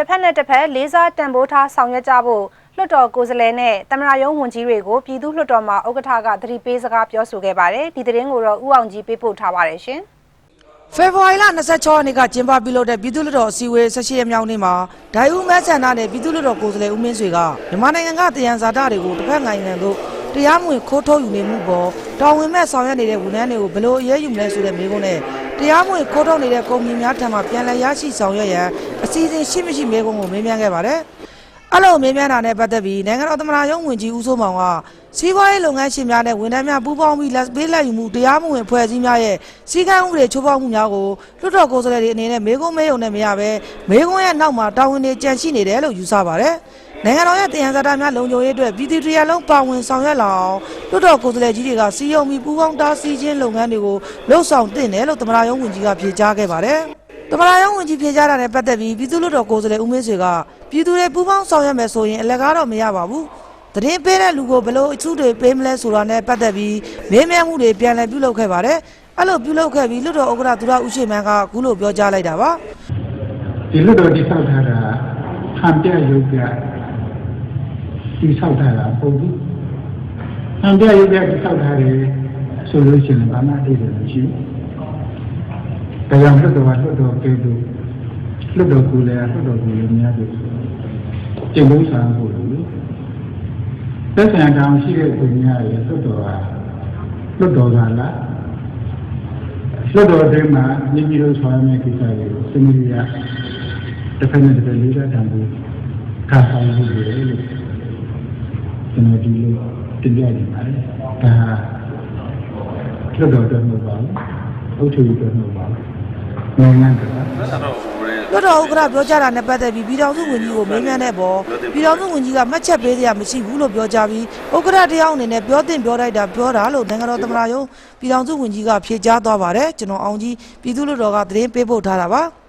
တစ်ဖက်နဲ့တစ်ဖက်လေးစားတန်ဖိုးထားဆောင်ရွက်ကြဖို့လွှတ်တော်ကိုယ်စားလှယ်နဲ့တမရယုံဝန်ကြီးတွေကိုပြည်သူ့လွှတ်တော်မှာဥက္ကဋ္ဌကသတိပေးစကားပြောဆိုခဲ့ပါတယ်ဒီသတင်းကိုတော့ဦးအောင်ကြီးပေးပို့ထားပါတယ်ရှင်ဖေဖော်ဝါရီလ26ရက်နေ့ကကျင်းပပြုလုပ်တဲ့ပြည်သူ့လွှတ်တော်အစည်းအဝေး16ရက်မြောက်နေ့မှာဒိုင်ဦးမဲဆန္ဒနဲ့ပြည်သူ့လွှတ်တော်ကိုယ်စားလှယ်ဦးမင်းဆွေကမြန်မာနိုင်ငံကတယံဇာတတွေကိုတစ်ဖက်နိုင်ငံတို့တရားမဝင်ခိုးထုတ်ယူနေမှုပေါ်တော်ဝင်မဲ့ဆောင်ရွက်နေတဲ့ဝန်ထမ်းတွေကိုဘယ်လိုအရေးယူမလဲဆိုတဲ့မေးခွန်းနဲ့တရားမဝင်ခိုးထုတ်နေတဲ့ကုမ္ပဏီများထံမှပြန်လည်ရရှိဆောင်ရွက်ရန်အ စီအစဉ်ရှိမရှိမေးခွန်းကိုမေးမြန်းခဲ့ပါတယ်။အဲ့လိုမေးမြန်းတာနဲ့ပတ်သက်ပြီးနိုင်ငံတော်သမ္မတရုံးဝန်ကြီးဦးစိုးမောင်ကစီးပွားရေးလုပ်ငန်းရှင်များနဲ့ဝန်ထမ်းများပူးပေါင်းပြီးလက်ပေးလက်ယူမှုတရားမဝင်ဖွဲ့စည်းများရဲ့စီကံဥပဒေချိုးဖောက်မှုများကိုလွှတ်တော်ကိုယ်စားလှယ်တွေအနေနဲ့မေးခွန်းမေးုံနဲ့မရဘဲမေးခွန်းရဲ့နောက်မှာတာဝန်တွေကြန့်ရှိနေတယ်လို့ယူဆပါတယ်။နိုင်ငံတော်ရဲ့တရားစတာများလုံခြုံရေးအတွက်ပြည်သူတရားလုံးပါဝင်ဆောင်ရွက်လာအောင်လွှတ်တော်ကိုယ်စားလှယ်ကြီးတွေကစီယုံပြီးပူးပေါင်းတားဆီးခြင်းလုပ်ငန်းတွေကိုလှုပ်ဆောင်တင်တယ်လို့သမ္မတရုံးဝန်ကြီးကဖြေကြားခဲ့ပါတယ်။ တမလာယောင်းဝင်ကြီးဖြေကြတာနဲ့ပတ်သက်ပြီးပြည်သူ့လွှတ်တော်ကိုယ်စားလှယ်ဦးမင်းဆွေကပြည်သူတွေပူးပေါင်းဆောင်ရွက်မယ်ဆိုရင်အလက်ကားတော့မရပါဘူး။တရင်ပေးတဲ့လူကိုဘယ်လိုအစုတွေပေးမလဲဆိုတာနဲ့ပတ်သက်ပြီးမေးမြန်းမှုတွေပြန်လည်ပြုလုပ်ခဲ့ပါတယ်။အဲ့လိုပြုလုပ်ခဲ့ပြီးလွှတ်တော်ဥက္ကဋ္ဌသူရဦးရှိမန်းကအခုလိုပြောကြားလိုက်တာပါဒီလွတ်တော်တိဆောက်ထားတာဟန်ပြရုပ်ပြတိဆောက်ထားတာပုံပြီးဟန်ပြရုပ်ပြတိဆောက်ထားတယ်ဆိုလို့ရှိရင်ဘာမှအသေးတယ်မရှိဘူး။ ဒါကြောင့်လွတ်တော်ကလွတ်တော်ကဲလို့လွတ်တော်ကူလည်းလွတ်တော်ကူလည်းများတယ်ကျင့်သုံးဆောင်ဖို့လို့သက်ဆိုင်တောင်ရှိတဲ့သူများရဲ့လွတ်တော်ကလွတ်တော်ကလားလွတ်တော်အတွင်းမှာမိမိတို့ဆောင်ရမယ့်ကိစ္စတွေကိုစနစ်ရတစ်ဖက်နဲ့တစ်ဖက်လေးစားတံပိုးခါဆောင်မှုတွေလို့ကျွန်တော်ဒီလိုတင်ပြနေပါတယ်။ဒါလွတ်တော်တော်မဟုတ်ပါဘူး။အုပ်ချုပ်ရေးတော်မဟုတ်ပါဘူး။ နိုင်ငံတော်။လွှတ်တော်ဥက္ကဋ္ဌပြောကြားတာနဲ့ပတ်သက်ပြီးပြည်ထောင်စုဝန်ကြီးကိုမေးမြန်းတဲ့ပေါ်ပြည်ထောင်စုဝန်ကြီးကမှတ်ချက်ပေးစရာမရှိဘူးလို့ပြောကြားပြီးဥက္ကဋ္ဌတယောက်အနေနဲ့ပြောတင်ပြောလိုက်တာပြောတာလို့နိုင်ငံတော်သမ္မတရုံးပြည်ထောင်စုဝန်ကြီးကဖြေကြားသွားပါတယ်။ကျွန်တော်အောင်ကြီးပြည်သူ့လွှတ်တော်ကသတင်းပေးပို့ထားတာပါ။